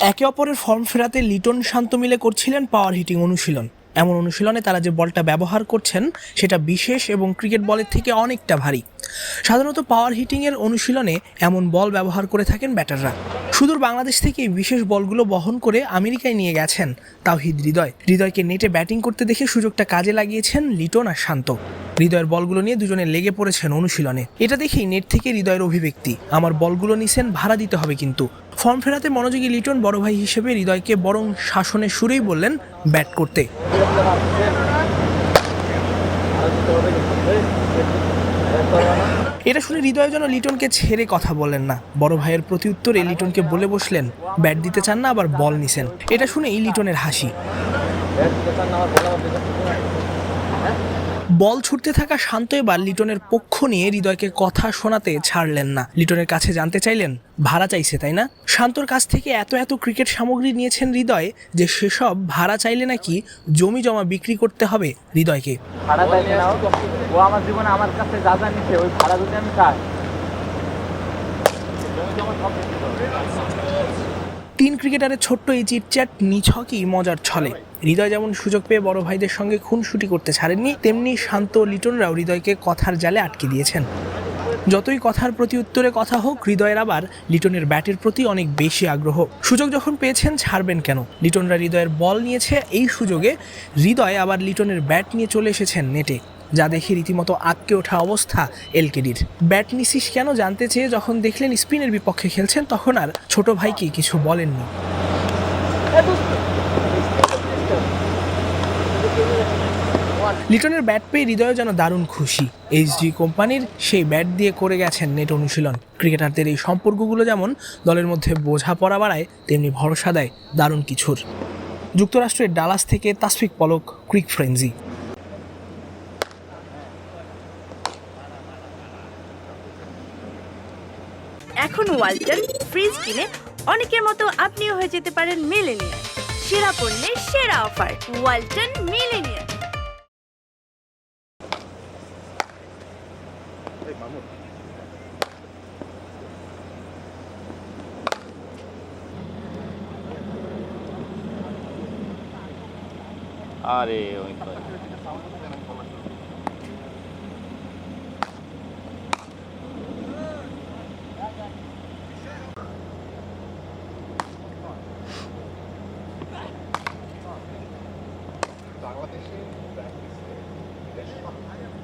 একে অপরের ফর্ম ফেরাতে লিটন শান্ত মিলে করছিলেন পাওয়ার হিটিং অনুশীলন। এমন অনুশীলনে তারা যে বলটা ব্যবহার করছেন, সেটা বিশেষ এবং ক্রিকেট বলের থেকে অনেকটা ভারী। সাধারণত পাওয়ার হিটিংয়ের অনুশীলনে এমন বল ব্যবহার করে থাকেন ব্যাটাররা। সুদূর বাংলাদেশ থেকে বিশেষ বলগুলো বহন করে আমেরিকায় নিয়ে গেছেন তাওহিদ হৃদয়। হৃদয়কে নেটে ব্যাটিং করতে দেখে সুযোগটা কাজে লাগিয়েছেন লিটন আর শান্ত। হৃদয়ের বলগুলো নিয়ে দুজনে লেগে পড়েছেন অনুশীলনে। এটা দেখেই নেট থেকে হৃদয়ের অভিব্যক্তি। আমার বলগুলো নিছেন, ভাড়া দিতে হবে কিন্তু। ফর্ম ফেরাতে মনোযোগী লিটন বড় ভাই হিসেবে হৃদয়কে বরং শাসনের সুরেই বললেন, ব্যাট করতে। এটা শুনে হৃদয় যেন লিটনকে ছেড়ে কথা বলেন না। বড় ভাইয়ের প্রতি উত্তরে লিটনকে বলে বসলেন, ব্যাট দিতে চান না, আবার বল নিছেন। এটা শুনেই লিটনের হাসি। বল ছুটতে থাকা শান্ত এবার লিটনের পক্ষ নিয়ে হৃদয়কে কথা শোনাতে ছাড়লেন না। লিটনের কাছে জানতে চাইলেন, ভাড়া চাইছে, তাই না? শান্তর কাছ থেকে এত এত ক্রিকেট সামগ্রী নিয়েছেন হৃদয় যে সেসব ভাড়া চাইলে নাকি জমি জমা বিক্রি করতে হবে হৃদয়কে। ভাড়া চাইলে ও আমার জীবনে আমার কাছে ওই ভাড়া তিন ক্রিকেটারের ছোট্ট এই চিটচ্যাট নিছকই মজার ছলে। হৃদয় যেমন সুযোগ পেয়ে বড় ভাইদের সঙ্গে খুনসুটি করতে ছাড়েননি, তেমনি শান্ত লিটনরাও হৃদয়কে কথার জালে আটকে দিয়েছেন। যতই কথার প্রতি উত্তরে কথা হোক, হৃদয়ের আবার লিটনের ব্যাটের প্রতি অনেক বেশি আগ্রহ। সুযোগ যখন পেয়েছেন, ছাড়বেন কেন? লিটনরা হৃদয়ের বল নিয়েছে, এই সুযোগে হৃদয় আবার লিটনের ব্যাট নিয়ে চলে এসেছেন নেটে। যা দেখে রীতিমতো আটকে ওঠা অবস্থা এলকেডির। ব্যাট নিছিস কেন জানতে চেয়ে যখন দেখলেন স্পিনের বিপক্ষে খেলছেন, তখন আর ছোট ভাইকে কিছু বলেননি। লিটনের ব্যাট পেয়ে হৃদয় যেন দারুণ খুশি। এইচডি কোম্পানির সেই ব্যাট দিয়ে করে গেছেন নেট অনুশীলন। ক্রিকেটারদের এই সম্পর্কগুলো যেমন দলের মধ্যে বোঝাপড়া বাড়ায়, তেমনি ভরসা দেয় দারুণ কিছুর। যুক্তরাষ্ট্রের ডালাস থেকে তাসফিক পলক, ক্রিক ফ্রেন্জি। এখন ওয়ালটন ফ্রিজ কিনে অনেকের মতো আপনিও হয়ে যেতে পারেন মিলেনিয়ার সেরা পণ্যের সেরা অফার ওয়ালটন মিলেনিয়ার আরে, ওই but they shouldn't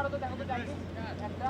মারো তো দেখো। একটা